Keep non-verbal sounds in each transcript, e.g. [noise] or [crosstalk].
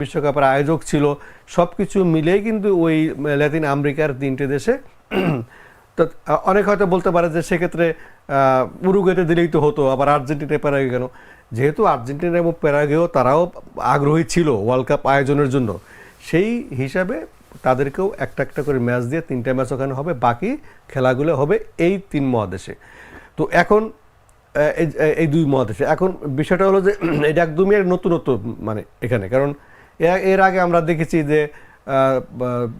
বিশ্বকাপের আয়োজক ছিল সব কিছু মিলেই কিন্তু ওই ল্যাতিন আমেরিকার তিনটে দেশে [clears throat] তো অনেক হয়তো বলতে পারে যে সেক্ষেত্রে উরুগুয়েতে দিলেই তো হতো, আবার আর্জেন্টিনা প্যারাগে কেন? যেহেতু আর্জেন্টিনা এবং প্যারাগেও তারাও আগ্রহী ছিল ওয়ার্ল্ড কাপ আয়োজনের জন্য, সেই হিসাবে তাদেরকেও একটা একটা করে ম্যাচ দিয়ে তিনটা ম্যাচ ওখানে হবে, বাকি খেলাগুলো হবে এই তিন মহাদেশে। তো এখন এই দুই মহাদেশে। এখন বিষয়টা হলো যে [clears throat] এটা একদমই নতুনত্ব মানে এখানে, কারণ এর- আগে আমরা দেখেছি যে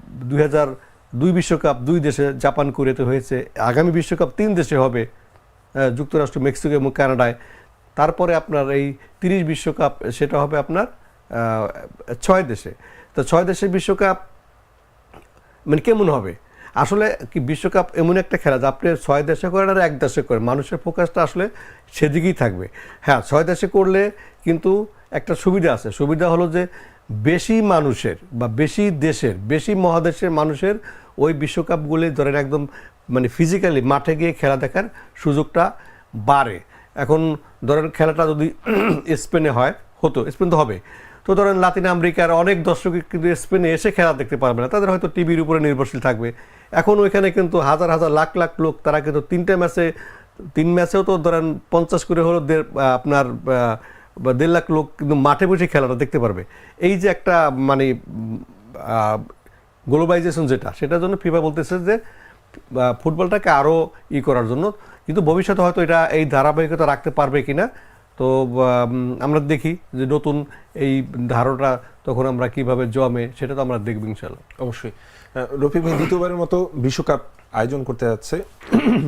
দুই হাজার দুই বিশ্বকাপ দুই দেশে জাপান, কোরিয়াতে হয়েছে। আগামী বিশ্বকাপ তিন দেশে হবে যুক্তরাষ্ট্র, মেক্সিকো এবং কানাডায়। তারপরে আপনার এই তিরিশ বিশ্বকাপ, সেটা হবে আপনার ছয় দেশে। তো ছয় দেশের বিশ্বকাপ মানে কেমন হবে? আসলে কি বিশ্বকাপ এমন একটা খেলা যে আপনি ছয় দেশে করেন আর এক দেশে করেন। মানুষের ফোকাসটা আসলে সেদিকেই থাকবে। হ্যাঁ ছয় দেশে করলে কিন্তু একটা সুবিধা আছে। সুবিধা হলো যে বেশি মানুষের বা বেশি দেশের, বেশি মহাদেশের মানুষের ওই বিশ্বকাপগুলি ধরেন একদম মানে ফিজিক্যালি মাঠে গিয়ে খেলা দেখার সুযোগটা বাড়ে। এখন ধরেন খেলাটা যদি [clears throat] স্পেনে হয়, হতো, স্পেন তো হবে। তো ধরেন লাতিন আমেরিকার অনেক দর্শক কিন্তু স্পেনে এসে খেলা দেখতে পারবে না। তাদের হয়তো টিভির উপরে নির্ভরশীল থাকবে। এখন ওইখানে কিন্তু হাজার হাজার, লাখ লাখ লোক, তারা কিন্তু তিনটে ম্যাচে, তিন ম্যাচেও তো ধরেন পঞ্চাশ করে হলো আপনার বা দেড় লাখ লোক কিন্তু মাঠে বসে খেলাটা দেখতে পারবে। এই যে একটা মানে গ্লোবালাইজেশন যেটা, সেটার জন্য ফিফা বলতেছে যে ফুটবলটাকে আরও ই করার জন্য। কিন্তু ভবিষ্যতে হয়তো এটা এই ধারাবাহিকতা রাখতে পারবে কিনা, তো আমরা দেখি যে নতুন এই ধারণা তখন আমরা কীভাবে জমে, সেটা তো আমরা দেখব ইনশাল্লাহ অবশ্যই। রফিক ভাই, দ্বিতীয়বারের মতো বিশ্বকাপ আয়োজন করতে যাচ্ছে,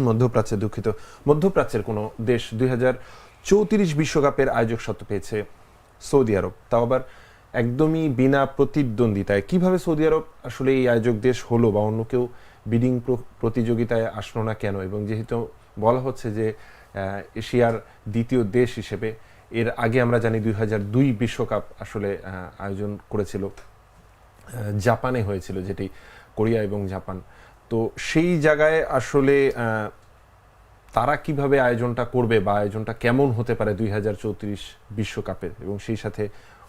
মধ্যপ্রাচ্যে দুঃখিত। মধ্যপ্রাচ্যের কোনো দেশ দুই হাজার চৌত্রিশ বিশ্বকাপের আয়োজক সত্ত্ব পেয়েছে সৌদি আরব। তাও আবার একদমই বিনা প্রতিদ্বন্দ্বিতায়। কীভাবে সৌদি আরব আসলে এই আয়োজক দেশ হলো বা অন্য কেউ বিডিং প্রতিযোগিতায় আসলো না কেন? এবং যেহেতু বলা হচ্ছে যে এশিয়ার দ্বিতীয় দেশ হিসেবে, এর আগে আমরা জানি দুই হাজার দুই বিশ্বকাপ আসলে আয়োজন করেছিল। জাপানে হয়েছিল যেটি, কোরিয়া এবং জাপান। তো সেই জায়গায় আসলে তারা কীভাবে আয়োজনটা করবে বা আয়োজনটা কেমন হতে পারে দুই হাজার চৌত্রিশ বিশ্বকাপের এবং সেই সাথে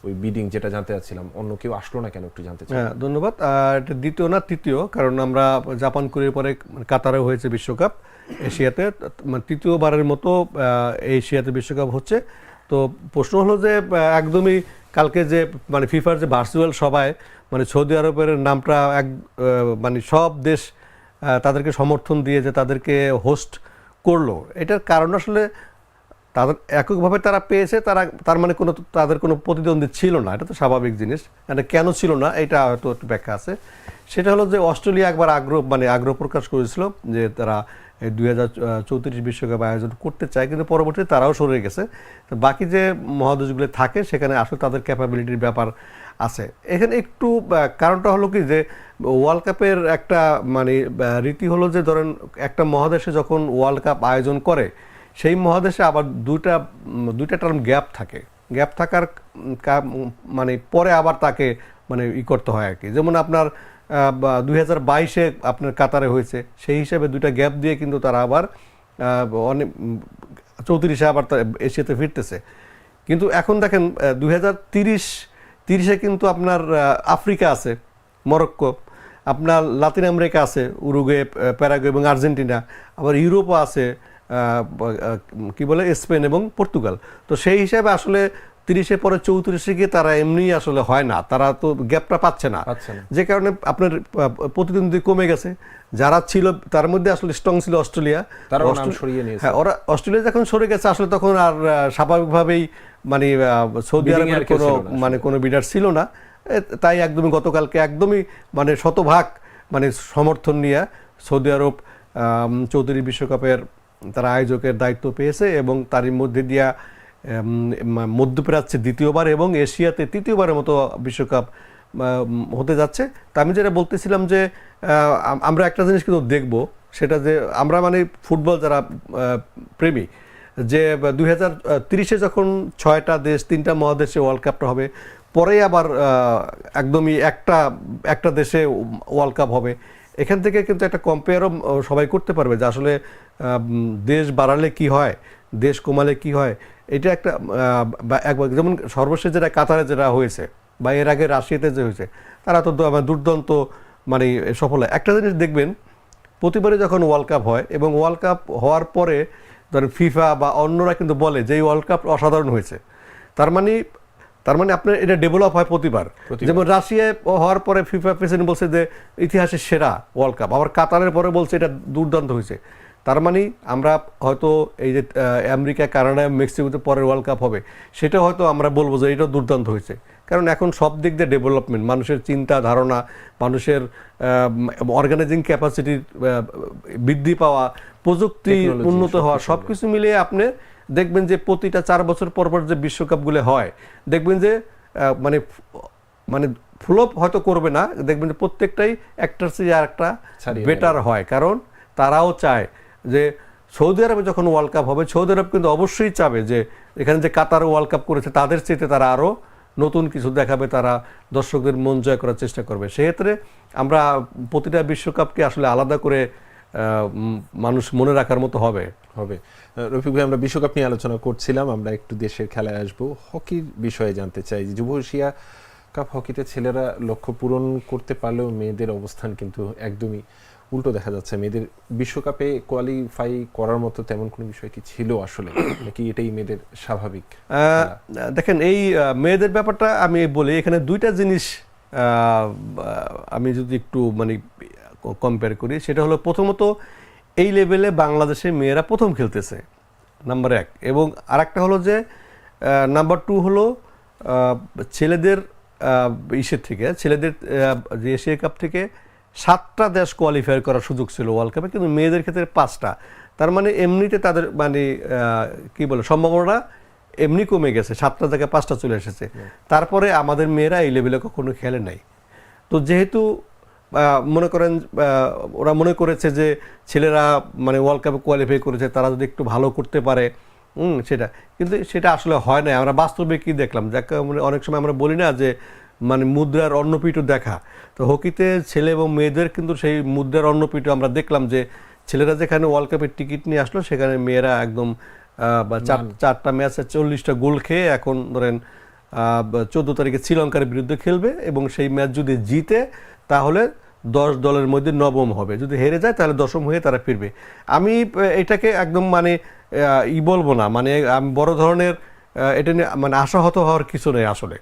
ওই বিডিং যেটা জানতে চাচ্ছিলাম, অন্য কেউ আসলো না কেন একটু জানতে চাই? হ্যাঁ ধন্যবাদ। আর এটা দ্বিতীয় না, তৃতীয়, কারণ আমরা জাপান, কোরিয়ার পরে কাতারে হয়েছে বিশ্বকাপ। এশিয়াতে মানে তৃতীয়বারের মতো এশিয়াতে বিশ্বকাপ হচ্ছে। তো প্রশ্ন হলো যে একদমই কালকে যে মানে ফিফার যে ভার্চুয়াল সভায় মানে সৌদি আরবের নামটা এক মানে সব দেশ তাদেরকে সমর্থন দিয়ে যে তাদেরকে হোস্ট করল। এটার কারণ আসলে তাদের এককভাবে তারা পেয়েছে, তারা, তার মানে কোনো, তাদের কোনো প্রতিদ্বন্দ্বী ছিল না। এটা তো স্বাভাবিক জিনিস। এটা কেন ছিল না, এটা হয়তো একটু ব্যাখ্যা আছে। সেটা হলো যে অস্ট্রেলিয়া একবার আগ্রহ মানে আগ্রহ প্রকাশ করেছিল যে তারা দুই হাজার চৌত্রিশ বিশ্বকাপ আয়োজন করতে চায়, কিন্তু পরবর্তীতে তারাও সরে গেছে। তো বাকি যে মহাদেশগুলো থাকে, সেখানে আসলে তাদের ক্যাপাবিলিটির ব্যাপার আছে। এখানে একটু কারণটা হলো কি যে ওয়ার্ল্ড কাপের একটা মানে রীতি হলো যে, ধরেন একটা মহাদেশে যখন ওয়ার্ল্ড কাপ আয়োজন করে, সেই মহাদেশে আবার দুইটা দুইটা টার্ম গ্যাপ থাকে। গ্যাপ থাকার মানে পরে আবার তাকে মানে ই করতে হয় আর কি। যেমন আপনার দুই হাজার বাইশে আপনার কাতারে হয়েছে। সেই হিসাবে দুইটা গ্যাপ দিয়ে কিন্তু তারা আবার অনেক চৌত্রিশে আবার এশিয়াতে ফিরতেছে। কিন্তু এখন দেখেন দুই হাজার তিরিশ, তিরিশে কিন্তু আপনার আফ্রিকা আছে, মরক্কো, আপনার লাতিন আমেরিকা আছে উরুগে প্যারাগুয়ে এবং আর্জেন্টিনা, আবার ইউরোপও আছে কি বলে, স্পেন এবং পর্তুগাল। তো সেই হিসাবে আসলে তিরিশে পরে চৌত্রিশে গিয়ে তারা এমনি আসলে হয় না। তারা তো গ্যাপটা পাচ্ছে না। যে কারণে আপনার প্রতিদ্বন্দ্বী কমে গেছে। যারা ছিল তার মধ্যে আসলে স্ট্রং ছিল অস্ট্রেলিয়া। হ্যাঁ ওরা অস্ট্রেলিয়া যখন সরে গেছে আসলে তখন আর স্বাভাবিকভাবেই মানে সৌদি আরবের কোনো মানে কোনো বিডার ছিল না। তাই একদমই গতকালকে একদমই মানে শতভাগ মানে সমর্থন নিয়ে সৌদি আরব চৌধুরী বিশ্বকাপের তারা আয়োজকের দায়িত্ব পেয়েছে এবং তারই মধ্যে দিয়া মধ্যপ্রাচ্যে দ্বিতীয়বার এবং এশিয়াতে তৃতীয়বারের মতো বিশ্বকাপ হতে যাচ্ছে। তা আমি যেটা বলতেছিলাম যে আমরা একটা জিনিস কিন্তু দেখব, সেটা যে আমরা মানে ফুটবল যারা প্রেমী, যে দুই হাজার তিরিশে যখন ছয়টা দেশ, তিনটা মহাদেশে ওয়ার্ল্ড কাপটা হবে, পরে আবার একদমই একটা একটা দেশে ওয়ার্ল্ড কাপ হবে। এখান থেকে কিন্তু একটা কম্পেয়ারও সবাই করতে পারবে যে আসলে দেশ বাড়ালে কি হয়, দেশ কমালে কি হয় এটা একটা একবার যেমন সর্বশেষ যেটা কাতারে যেটা হয়েছে বা এর আগে রাশিয়াতে যে হয়েছে তারা তো দু- মানে দুর্দান্ত মানে সফল হয়। একটা জিনিস দেখবেন প্রতিবারই যখন ওয়ার্ল্ড কাপ হয় এবং ওয়ার্ল্ড কাপ হওয়ার পরে ধরেন ফিফা বা অন্যরা কিন্তু বলে যে এই ওয়ার্ল্ড কাপ অসাধারণ হয়েছে। তার মানে তার মানে আপনার এটা ডেভেলপ হয় প্রতিবার। প্রতিবার। যেমন রাশিয়ায় হওয়ার পরে ফিফা প্রেসিডেন্ট বলছে যে ইতিহাসের সেরা ওয়ার্ল্ড কাপ আবার কাতারের পরে বলছে এটা দুর্দান্ত হয়েছে। তার মানে আমরা হয়তো এই যে আমেরিকা কানাডা মেক্সিকোতে পরের ওয়ার্ল্ড কাপ হবে সেটা হয়তো আমরা বলব যে এটা দুর্দান্ত হয়েছে। কারণ এখন সব দিক দিয়ে ডেভেলপমেন্ট মানুষের চিন্তা ধারণা মানুষের অর্গানাইজিং ক্যাপাসিটির বৃদ্ধি পাওয়া প্রযুক্তি উন্নত হওয়া সব কিছু মিলিয়ে আপনি দেখবেন যে প্রতিটা চার বছর পর পর যে বিশ্বকাপগুলো হয় দেখবেন যে মানে মানে ফ্লপ হয়তো করবে না দেখবেন যে প্রত্যেকটাই একটার চেয়ে আর একটা বেটার হয়। কারণ তারাও চায় যে সৌদি আরবে যখন ওয়ার্ল্ড কাপ হবে, সৌদি আরব কিন্তু অবশ্যই চাবে যে এখানে যে কাতার ওয়ার্ল্ড কাপ করেছে, তাদের চেয়ে তারা আরও নতুন কিছু দেখাবে, তারা দর্শকদের মন জয় করার চেষ্টা করবে। সেক্ষেত্রে আমরা প্রতিটা বিশ্বকাপকে আসলে আলাদা করে মানুষ মনে রাখার মতো হবে। হবে। রফিক ভাই, আমরা বিশ্বকাপ নিয়ে আলোচনা করছিলাম, আমরা একটু দেশের খেলায় আসব। হকির বিষয়ে জানতে চাই। যুব এশিয়া কাপ হকিতে ছেলেরা লক্ষ্য পূরণ করতে পারলেও মেয়েদের অবস্থান কিন্তু একদমই উল্টো দেখা যাচ্ছে। মেয়েদের বিশ্বকাপে কোয়ালিফাই করার মতো তেমন কোনো বিষয় কি ছিল আসলে? নাকি এটাই মেয়েদের স্বাভাবিক দেখেন এই মেয়েদের ব্যাপারটা আমি বলি এখানে দুইটা জিনিস আমি যদি একটু মানে কম্পেয়ার করি সেটা হলো প্রথমত এই লেভেলে বাংলাদেশে মেয়েরা প্রথম খেলতেছে নাম্বার এক। এবং আরেকটা হলো যে নাম্বার টু হলো ছেলেদের ইসের থেকে ছেলেদের যে এশিয়া কাপ থেকে সাতটা দেশ কোয়ালিফাই করার সুযোগ ছিল ওয়ার্ল্ড কাপে কিন্তু মেয়েদের ক্ষেত্রে পাঁচটা। তার মানে এমনিতে তাদের মানে কি বলে সম্ভাবনা এমনি কমে গেছে। সাতটা জায়গায় পাঁচটা চলে এসেছে। তারপরে আমাদের মেয়েরা এই লেভেলে কখনো খেলে নাই। তো যেহেতু মনে করেন ওরা মনে করেছে যে ছেলেরা মানে ওয়ার্ল্ড কাপে কোয়ালিফাই করেছে তারা যদি একটু ভালো করতে পারে সেটা। কিন্তু সেটা আসলে হয় না আমরা বাস্তবে কি দেখলাম? যাকে মানে অনেক সময় আমরা বলি না যে মানে মুদ্রার অন্নপিঠ দেখা। তো হকিতে ছেলে এবং মেয়েদের কিন্তু সেই মুদ্রার অন্নপিঠ আমরা দেখলাম যে ছেলেরা যেখানে ওয়ার্ল্ড কাপের টিকিট নিয়ে আসলো সেখানে মেয়েরা একদম বা চারটা ম্যাচে চল্লিশটা গোল খেয়ে এখন ধরেন চোদ্দ তারিখে শ্রীলঙ্কার বিরুদ্ধে খেলবে এবং সেই ম্যাচ যদি জিতে তাহলে দশ দলের মধ্যে নবম হবে। যদি হেরে যায় তাহলে দশম হয়ে তারা ফিরবে। আমি এটাকে একদম মানে ই বলব না। মানে আমি বড় ধরনের এটা নিয়ে মানে আশাহত হওয়ার কিছু নেই আসলে।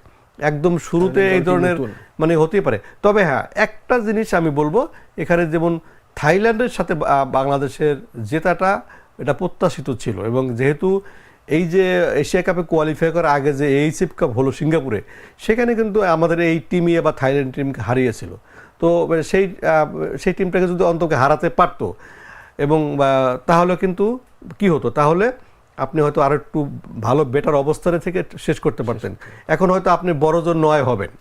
একদম শুরুতে এই ধরনের মানে হতে পারে। তবে হ্যাঁ একটা জিনিস আমি বলব এখানে যেমন থাইল্যান্ডের সাথে বাংলাদেশের জেতাটা এটা প্রত্যাশিত ছিল এবং যেহেতু এই যে এশিয়া কাপে কোয়ালিফাই করার আগে যে এইচএফ কাপ হলো সিঙ্গাপুরে সেখানে কিন্তু আমাদের এই টিমই বা থাইল্যান্ড টিমকে হারিয়েছিল। তো সেই সেই টিমটাকে যদি অন্তকে হারাতে পারতো এবং তাহলে কিন্তু কি হতো? তাহলে আপনি হয়তো আরও একটু ভালো বেটার অবস্থানে থেকে শেষ করতে পারতেন। এখন হয়তো আপনি বড়জন নয় হবেন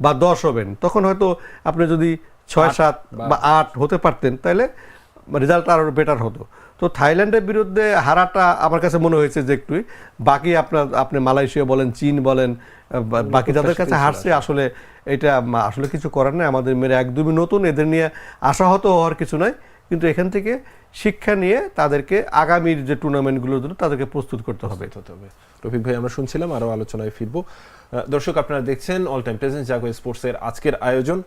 বা দশ হবেন। তখন হয়তো আপনি যদি ছয় সাত বা আট হতে পারতেন তাহলে রেজাল্ট আরও বেটার হতো। তো থাইল্যান্ডের বিরুদ্ধে হারাটা আমার কাছে মনে হয়েছে যে একটুই বাকি আপনার আপনি মালয়েশিয়া বলেন চীন বলেন বাকি যাদের কাছে হারছে আসলে এটা আসলে কিছু করার নেই। আমাদের মেয়েরা একদমই নতুন এদের নিয়ে আশাহত হওয়ার কিছু নয় কিন্তু এখান থেকে শিক্ষা নিয়ে তাদেরকে আগামীর যে টুর্নামেন্টগুলোর জন্য তাদেরকে প্রস্তুত করতে হবে। রফিক ভাই, আমরা শুনছিলাম আরও আলোচনায় ফিরবো। দর্শক, আপনারা দেখছেন অল টাইম প্রেজেন্স জাগো স্পোর্টসের আজকের আয়োজন,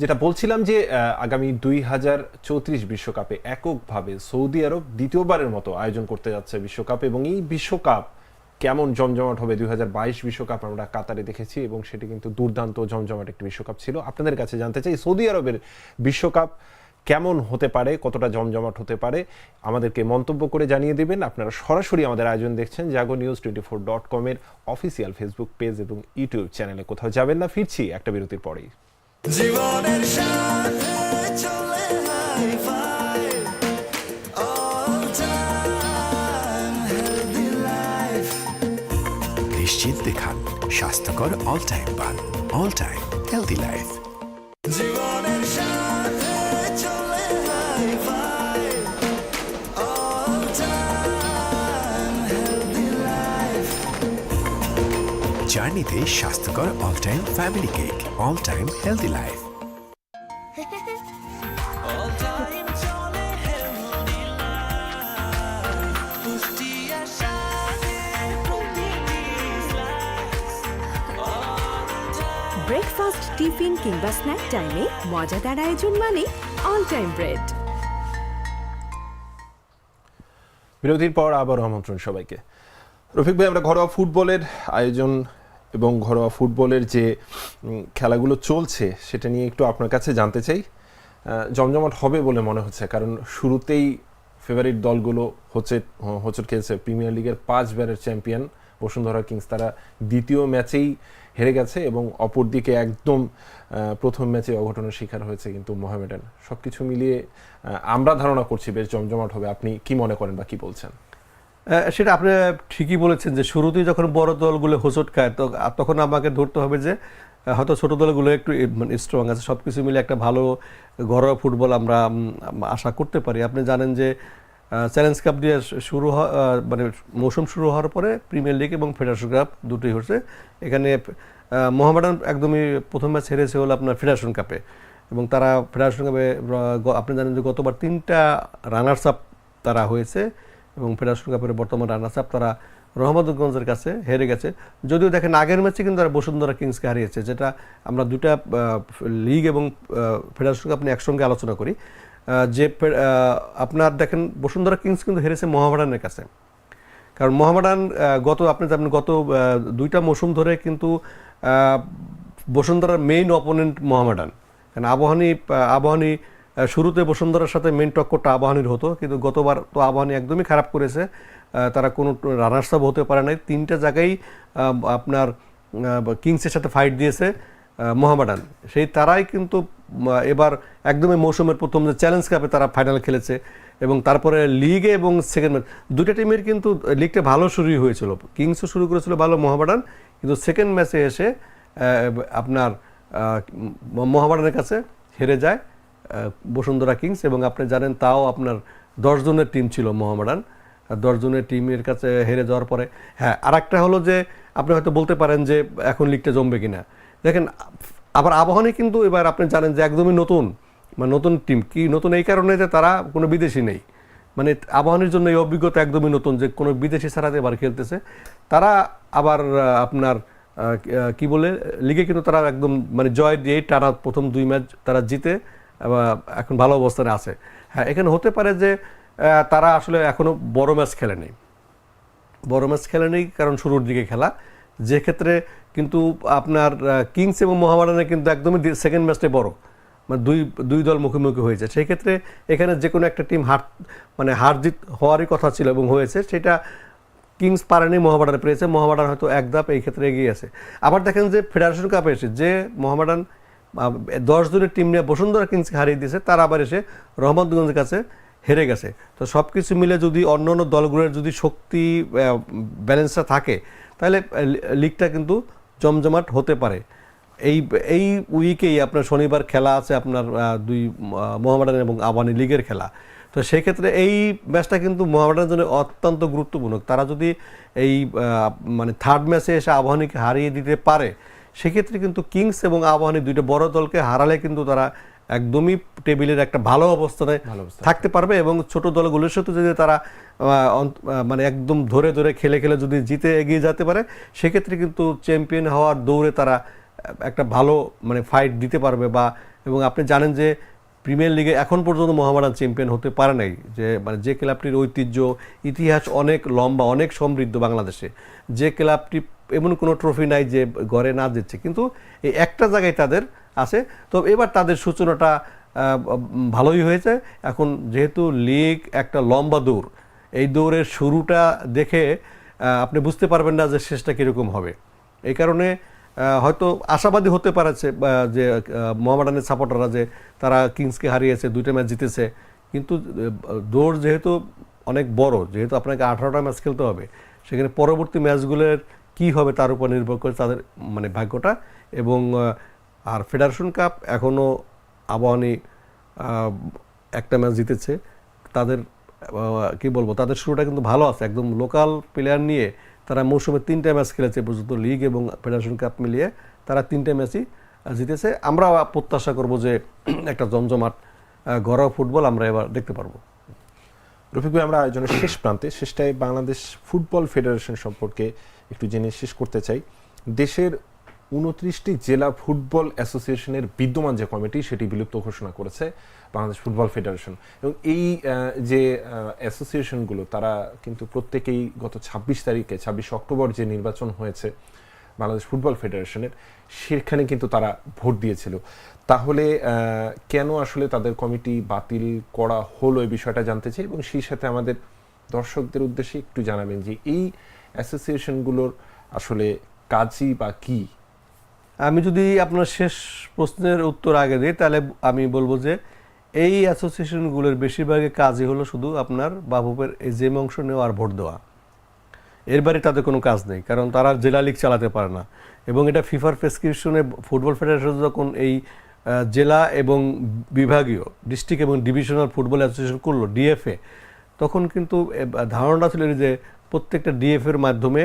যেটা বলছিলাম যে আগামী দুই হাজার চৌত্রিশ বিশ্বকাপে এককভাবে সৌদি আরব দ্বিতীয়বারের মতো আয়োজন করতে যাচ্ছে বিশ্বকাপ, এবং এই বিশ্বকাপ কেমন জমজমাট হবে? দুই হাজার বাইশ বিশ্বকাপ আমরা কাতারে দেখেছি, এবং সেটি কিন্তু দুর্দান্ত জমজমাট একটি বিশ্বকাপ ছিল। আপনাদের কাছে জানতে চাই, সৌদি আরবের বিশ্বকাপ কেমন হতে পারে কতটা জমজমাট হতে পারে আমাদেরকে মন্তব্য করে জানিয়ে দেবেন। আপনারা সরাসরি আমাদের আয়োজন দেখছেন Jago news twenty four dot কমের অফিসিয়াল ফেসবুক পেজ এবং ইউটিউব চ্যানেলে কোথাও যাবেন না ফিরছি একটা বিরতির পরেই। জীবনের সাথে চলে hi fi all time healthy life নিশ্চিন্তে খান স্বাস্থ্যকর অল টাইম পান অল টাইম হেলদি লাইফ জীবনের জার্নিতে স্বাস্থ্যকর all time family cake all time healthy life breakfast tiffin কিংবা স্ন্যাক টাইমে মজাদার আয়োজন মানে অল টাইম ব্রেড বিরতির পর আবার আমন্ত্রণ সবাইকে। রফিক ভাই আমরা ঘরোয়া ফুটবলের আয়োজন এবং ঘরোয়া ফুটবলের যে খেলাগুলো চলছে, সেটা নিয়ে একটু আপনার কাছে জানতে চাই। জমজমাট হবে বলে মনে হচ্ছে, কারণ শুরুতেই ফেভারিট দলগুলো হচ্ছে হোচট খেলছে প্রিমিয়ার লিগের পাঁচ পাঁচবারের চ্যাম্পিয়ন বসুন্ধরা কিংস তারা দ্বিতীয় ম্যাচেই হেরে গেছে এবং অপরদিকে একদম প্রথম ম্যাচে অঘটনের শিকার হয়েছে কিন্তু মোহামেডান। সব কিছু মিলিয়ে আমরা ধারণা করছি বেশ জমজমাট হবে। আপনি কি মনে করেন বা কি বলছেন? সেটা আপনি ঠিকই বলেছেন যে শুরুতেই যখন বড় দলগুলো হোঁচট খায় তো তখন আমাকে ধরতে হবে যে হয়তো ছোট দলগুলো একটু মানে স্ট্রং আছে। সব কিছু মিলে একটা ভালো ঘরোয়া ফুটবল আমরা আশা করতে পারি। আপনি জানেন যে চ্যালেঞ্জ কাপ দিয়ে শুরু হ- আহ, মানে মৌসুম শুরু হওয়ার পরে প্রিমিয়ার লিগ এবং ফেডারেশন কাপ দুটোই হচ্ছে। এখানে মোহামেডান একদমই প্রথম ম্যাচ হেরেছে হলো আপনার ফেডারেশন কাপে এবং তারা ফেডারেশন কাপে আপনি জানেন যে গতবার তিনটা রানার্স আপ তারা হয়েছে। এবং ফেডারেশন কাপের বর্তমান রানার্স আপ তারা রহমদগঞ্জের কাছে হেরে গেছে। যদিও দেখেন আগের ম্যাচে কিন্তু তারা বসুন্ধরা কিংসকে হারিয়েছে, যেটা আমরা দুটা লিগ এবং ফেডারেশন কাপ নিয়ে একসঙ্গে আলোচনা করি। যে আপনার দেখেন বসুন্ধরা কিংস কিন্তু হেরেছে মোহামেডানের কাছে। কারণ মোহামেডান গত, আপনি জানেন গত দুইটা মৌসুম ধরে কিন্তু বসুন্ধরার মেইন অপোনেন্ট মোহামেডান। কারণ আবাহনী আবাহনী শুরুতে বসুন্ধরার সাথে মেন টক্করটা আবাহনীর হতো, কিন্তু গতবার তো আবাহনী একদমই খারাপ করেছে। তারা কোনো রানার্স আপ হতে পারে নাই। তিনটা জায়গায় আপনার কিংসের সাথে ফাইট দিয়েছে মোহামেডান। সেই তারাই কিন্তু এবার একদমই মৌসুমের প্রথম যে চ্যালেঞ্জ কাপে তারা ফাইনাল খেলেছে এবং তারপরে লিগে এবং সেকেন্ড ম্যাচ দুটা টিমের কিন্তু লিগটা ভালো শুরুই হয়েছিল। কিংসও শুরু করেছিল ভালো, মোহামেডান। কিন্তু সেকেন্ড ম্যাচে এসে আপনার মোহামেডানের কাছে হেরে যায়। বসুন্ধরা কিংস এবং আপনি জানেন তাও আপনার দশ জনের টিম ছিল মোহামেডান। আর দশ জনের টিমের কাছে হেরে যাওয়ার পরে হ্যাঁ আর একটা হলো যে আপনি হয়তো বলতে পারেন যে এখন লিগটা জমবে কিনা। দেখেন, আবার আবাহনী কিন্তু এবার আপনি জানেন যে একদমই নতুন মানে নতুন টিম, কি নতুন এই কারণে যে তারা কোনো বিদেশি নেই। মানে আবাহনীর জন্য এই অভিজ্ঞতা একদমই নতুন যে কোনো বিদেশি ছাড়াতে এবার খেলতেছে। তারা আবার আপনার কি- বলে, লিগে কিন্তু তারা একদম মানে জয় দিয়ে টানা প্রথম দুই ম্যাচ তারা জিতে এখন ভালো অবস্থানে আছে। হ্যাঁ এখানে হতে পারে যে তারা আসলে এখনও বড় ম্যাচ খেলেনি বড় ম্যাচ খেলেনি কারণ শুরুর দিকে খেলা। যে ক্ষেত্রে কিন্তু আপনার কিংস এবং মোহামেডানের কিন্তু একদমই সেকেন্ড ম্যাচটাই বড়। মানে দুই দুই দল মুখোমুখি হয়েছে। সেই ক্ষেত্রে এখানে যে কোনো একটা টিম হার মানে হার জিত হওয়ারই কথা ছিল এবং হয়েছে। সেটা কিংস পারেনি মোহামেডান পেয়েছে মোহামেডান হয়তো এক ধাপ এই ক্ষেত্রে এগিয়ে আছে। আবার দেখেন যে ফেডারেশন কাপে এসে যে মোহামেডান দশ জনের টিম নিয়ে বসুন্ধরা কিংসকে হারিয়ে দিয়েছে, তারা আবার এসে রহমতগঞ্জের কাছে হেরে গেছে। তো সব কিছু মিলে যদি অন্য অন্য দলগুলোর যদি শক্তি ব্যালেন্সটা থাকে, তাহলে লিগটা কিন্তু জমজমাট হতে পারে। এই এই উইকেই আপনার শনিবার খেলা আছে আপনার দুই মোহামেডান এবং আবানি লিগের খেলা। তো সেই ক্ষেত্রে এই ম্যাচটা কিন্তু মোহামেডানের জন্য অত্যন্ত গুরুত্বপূর্ণ। তারা যদি এই মানে থার্ড ম্যাচে এসে আবাহনীকে হারিয়ে দিতে পারে সেক্ষেত্রে কিন্তু কিংস এবং আবাহনী দুইটা বড় দলকে হারালে কিন্তু তারা একদমই টেবিলের একটা ভালো অবস্থানে। থাকতে পারবে এবং ছোট দলগুলোর সাথে যদি তারা মানে একদম ধরে ধরে খেলে খেলে যদি জিতে এগিয়ে যেতে পারে সেক্ষেত্রে কিন্তু চ্যাম্পিয়ন হওয়ার দৌড়ে তারা একটা ভালো মানে ফাইট দিতে পারবে বা এবং আপনি জানেন যে প্রিমিয়ার লিগে এখন পর্যন্ত মোহামেডান চ্যাম্পিয়ন হতে পারে নাই যে মানে যে ক্লাবটির ঐতিহ্য ইতিহাস অনেক লম্বা অনেক সমৃদ্ধ বাংলাদেশে যে ক্লাবটি এমন কোনো ট্রফি নাই যে ঘরে না দিচ্ছে। কিন্তু এই একটা জায়গায় তাদের আছে। তো এবার তাদের সূচনাটা ভালোই হয়েছে। এখন যেহেতু লিগ একটা লম্বা দৌড়, এই দৌড়ের শুরুটা দেখে আপনি বুঝতে পারবেন না যে শেষটা কীরকম হবে। এই কারণে হয়তো আশাবাদী হতে পারছে যে মোহামেডানের সাপোর্টাররা যে তারা কিংসকে হারিয়েছে, দুইটা ম্যাচ জিতেছে। কিন্তু দৌড় যেহেতু অনেক বড়, যেহেতু আপনাকে আঠারোটা ম্যাচ খেলতে হবে, সেখানে পরবর্তী ম্যাচগুলোর কি হবে তার উপর নির্ভর করে তাদের মানে ভাগ্যটা। এবং আর ফেডারেশন কাপ এখনও আবাহনী একটা ম্যাচ জিতেছে। তাদের কি বলব, তাদের শুরুটা কিন্তু ভালো আছে। একদম লোকাল প্লেয়ার নিয়ে তারা মৌসুমে তিনটা ম্যাচ খেলেছে পর্যন্ত লিগ এবং ফেডারেশন কাপ মিলিয়ে। তারা তিনটে ম্যাচই জিতেছে। আমরা প্রত্যাশা করব যে [clears throat] একটা জমজমাট ঘরোয়া ফুটবল আমরা এবার দেখতে পারব। রফিক ভাই, আমরা আয়োজনের শেষ প্রান্তে, শেষটায় বাংলাদেশ ফুটবল ফেডারেশন সম্পর্কে একটু জেনে শেষ করতে চাই। দেশের উনত্রিশটি জেলা ফুটবল অ্যাসোসিয়েশনের বিদ্যমান যে কমিটি, সেটি বিলুপ্ত ঘোষণা করেছে বাংলাদেশ ফুটবল ফেডারেশন। এবং এই যে অ্যাসোসিয়েশনগুলো, তারা কিন্তু প্রত্যেকেই গত ছাব্বিশ তারিখে, ছাব্বিশ অক্টোবর যে নির্বাচন হয়েছে বাংলাদেশ ফুটবল ফেডারেশনের, সেখানে কিন্তু তারা ভোট দিয়েছিল। তাহলে কেন আসলে তাদের কমিটি বাতিল করা হলো এই বিষয়টা জানতে চাই? এবং সেই সাথে আমাদের দর্শকদের উদ্দেশ্যে একটু জানাবেন যে এই অ্যাসোসিয়েশনগুলোর আসলে কাজই বা কি? আমি যদি আপনার শেষ প্রশ্নের উত্তর আগে দিই তাহলে আমি বলব যে এই অ্যাসোসিয়েশনগুলোর বেশিরভাগই কাজই হলো শুধু আপনার বাবুপের এজেম অংশ নেওয়া আর ভোট দেওয়া। এর বাইরে তাদের কোনো কাজ নেই কারণ তারা জেলা লিগ চালাতে পারে না। এবং এটা ফিফার প্রেসক্রিপশনে ফুটবল ফেডারেশন যখন এই জেলা এবং বিভাগীয় ডিস্ট্রিক্ট এবং ডিভিশনাল ফুটবল অ্যাসোসিয়েশন করল ডিএফএ তখন কিন্তু এ, ধারণাটা ছিল যে প্রত্যেকটা ডিএফের মাধ্যমে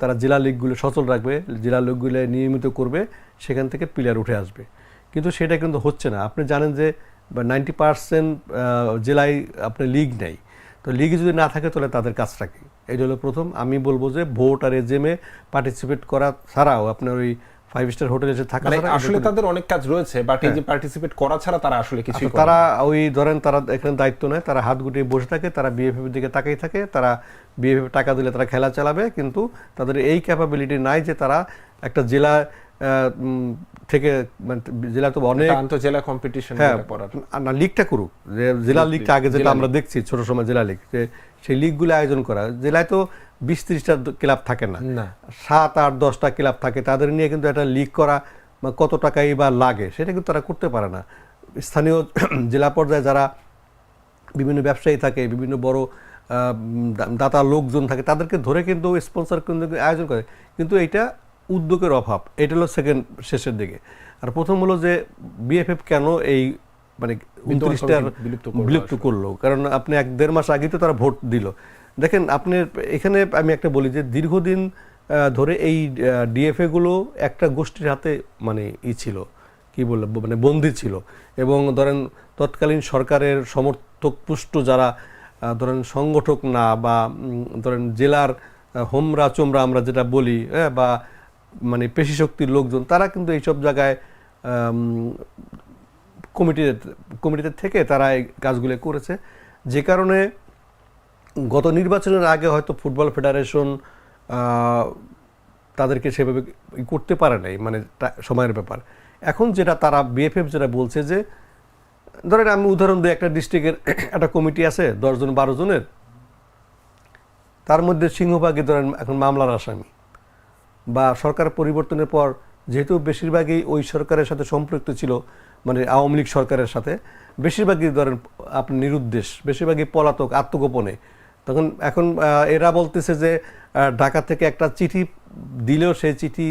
তারা জেলা লিগগুলো সচল রাখবে, জেলা লিগগুলো নিয়মিত করবে, সেখান থেকে প্লেয়ার উঠে আসবে। কিন্তু সেটা কিন্তু হচ্ছে না। আপনি জানেন যে নাইনটি পার্সেন্ট জেলায় আপনি লিগ নেই। তো লিগে যদি না থাকে তাহলে তাদের কাজটা কি? এটা হলো প্রথম। আমি বলব যে ভোট আর এজেমে পার্টিসিপেট করা ছাড়াও আপনার ওই ফাইভ স্টার হোটেলে এসে থাকা মানে আসলে তাদের অনেক কাজ রয়েছে বাট এই যে পার্টিসিপেট করা ছাড়া তারা আসলে কিছুই আচ্ছা, তারা ওই ধরেন তারা এখানে দায়িত্ব নেয় তারা হাত গুটিয়ে বসে থাকে তারা বিএফএফ দিকে তাকাই থাকে তারা বিএফএফ টাকা দিলে তারা খেলা চালাবে কিন্তু তাদের এই ক্যাপাবিলিটি নাই যে তারা একটা জেলা থেকে মানে জেলা তো অনেক একটা আন্তঃজেলা কম্পিটিশন হ্যাঁ না লিগটা করুক যে জেলা লিগটা আগে যেটা আমরা দেখছি ছোট সময় জেলা লিগ যে সেই লিগগুলো আয়োজন করা জেলায় তো বিশ ত্রিশটা ক্লাব থাকে না। সাত আট দশটা ক্লাব থাকে তাদের নিয়ে কিন্তু একটা লিগ করা কত টাকাই বা লাগে সেটা কিন্তু তারা করতে পারে না। স্থানীয় [clears throat] জেলা পর্যায়ে যারা বিভিন্ন ব্যবসায়ী থাকে বিভিন্ন বড় দাতা লোকজন থাকে তাদেরকে ধরে কিন্তু স্পন্সর কিন্তু আয়োজন করে। কিন্তু এইটা উদ্যোগের অভাব এটা হলো সেকেন্ড শেষের দিকে। আর প্রথম হলো যে বিএফএফ কেন এই মানে উনত্রিশটার বিলুপ্ত। করল কারণ আপনি এক দেড় মাস আগে তো তারা ভোট দিল। দেখেন আপনি এখানে আমি একটা বলি যে দীর্ঘদিন ধরে এই ডিএফএ গুলো একটা গোষ্ঠীর হাতে মানে ই ছিল কি বলব মানে বন্দি ছিল। এবং ধরেন তৎকালীন সরকারের সমর্থক পুষ্ট যারা ধরেন সংগঠক না বা ধরেন জেলার হোমরা চোমরা আমরা যেটা বলি হ্যাঁ, বা মানে পেশি শক্তির লোকজন তারা কিন্তু এইসব জায়গায় কমিটিতে কমিটিতে থেকে তারা এই কাজগুলো করেছে। যে কারণে গত নির্বাচনের আগে হয়তো ফুটবল ফেডারেশন তাদেরকে সেভাবে করতে পারে নাই মানে সময়ের ব্যাপার। এখন যেটা তারা, বিএফএফ যেটা বলছে যে, ধরেন আমি উদাহরণ দিই, একটা ডিস্ট্রিক্টের [clears throat] একটা কমিটি আছে দশজন বারো জনের। তার মধ্যে সিংহভাগই ধরেন এখন মামলার আসামি। বা সরকার পরিবর্তনের পর যেহেতু বেশিরভাগই ওই সরকারের সাথে সম্পৃক্ত ছিল মানে আওয়ামী লীগ সরকারের সাথে, বেশিরভাগই ধরেন আপনি নিরুদ্দেশ, বেশিরভাগই পলাতক, আত্মগোপনে। তখন এখন এরা বলতেছে যে ঢাকা থেকে একটা চিঠি দিলেও সেই চিঠি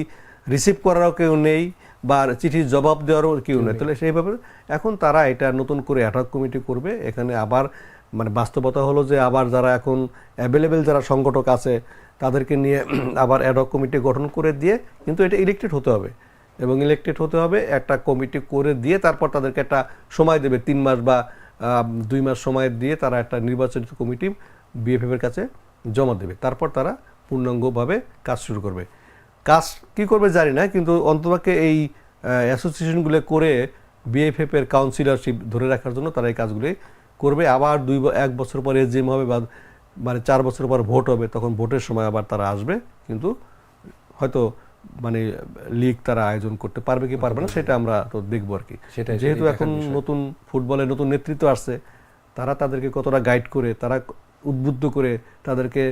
রিসিভ করারও কেউ নেই বা চিঠির জবাব দেওয়ারও কেউ নেই। তাহলে সেইভাবে এখন তারা এটা নতুন করে অ্যাটাক কমিটি করবে। এখানে আবার মানে বাস্তবতা হলো যে আবার যারা এখন অ্যাভেলেবেল যারা সংগঠক আছে তাদেরকে নিয়ে [clears throat] আবার অ্যাডক কমিটি গঠন করে দিয়ে কিন্তু এটা ইলেক্টেড হতে হবে। এবং ইলেকটেড হতে হবে একটা কমিটি করে দিয়ে তারপর তাদেরকে একটা সময় দেবে তিন মাস বা দুই মাস সময় দিয়ে তারা একটা নির্বাচিত কমিটি বিএফএফ এর কাছে জমা দেবে। তারপর তারা পূর্ণাঙ্গভাবে কাজ শুরু করবে। কাজ কি করবে জানি না কিন্তু অন্তপক্ষে এই অ্যাসোসিয়েশনগুলো করে বিএফএফের কাউন্সিলরশিপ ধরে রাখার জন্য তারা এই কাজগুলি করবে। আবার দুই এক বছর পরে জিম হবে বা মানে চার বছর পর ভোট হবে তখন ভোটের সময় আবার তারা আসবে। কিন্তু হয়তো মানে লিগ তারা আয়োজন করতে পারবে কি পারবে না সেটা আমরা তো দেখব আর কি। যেহেতু এখন নতুন ফুটবলে নতুন নেতৃত্ব আসছে তারা তাদেরকে কতটা গাইড করে তারা উদ্বুদ্ধ করে তাদেরকে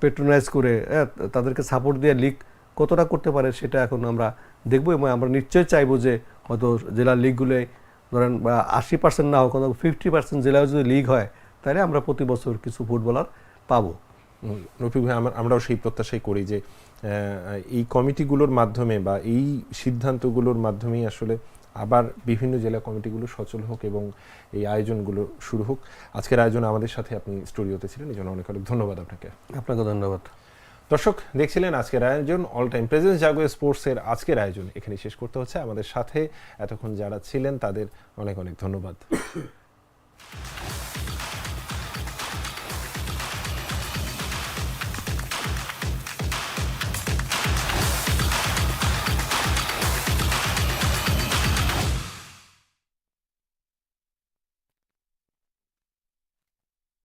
পেট্রোনাইজ করে হ্যাঁ, তাদেরকে সাপোর্ট দিয়ে লিগ কতটা করতে পারে সেটা এখন আমরা দেখব এবং আমরা নিশ্চয়ই চাইব যে হয়তো জেলার লিগগুলোয় ধরেন আশি পার্সেন্ট না হোক অন্তত ফিফটি পার্সেন্ট জেলায় যদি লিগ হয় তাহলে আমরা প্রতি বছর কিছু ফুটবলার পাবো। রফিক ভাই আমরা- আমরাও সেই প্রত্যাশাই করি যে এই কমিটিগুলোর মাধ্যমে বা এই সিদ্ধান্তগুলোর মাধ্যমেই আসলে আবার বিভিন্ন জেলা কমিটিগুলো সচল হোক এবং এই আয়োজনগুলো শুরু হোক। আজকের আয়োজন আমাদের সাথে আপনি স্টুডিওতে ছিলেন এই জন্য অনেক অনেক ধন্যবাদ আপনাকে। আপনাকে ধন্যবাদ। দর্শক দেখছিলেন আজকের আয়োজন অল টাইম প্রেজেন্স জাগো স্পোর্টসের আজকের আয়োজন। এখানে শেষ করতে হচ্ছে। আমাদের সাথে এতক্ষণ যারা ছিলেন তাদের অনেক অনেক ধন্যবাদ।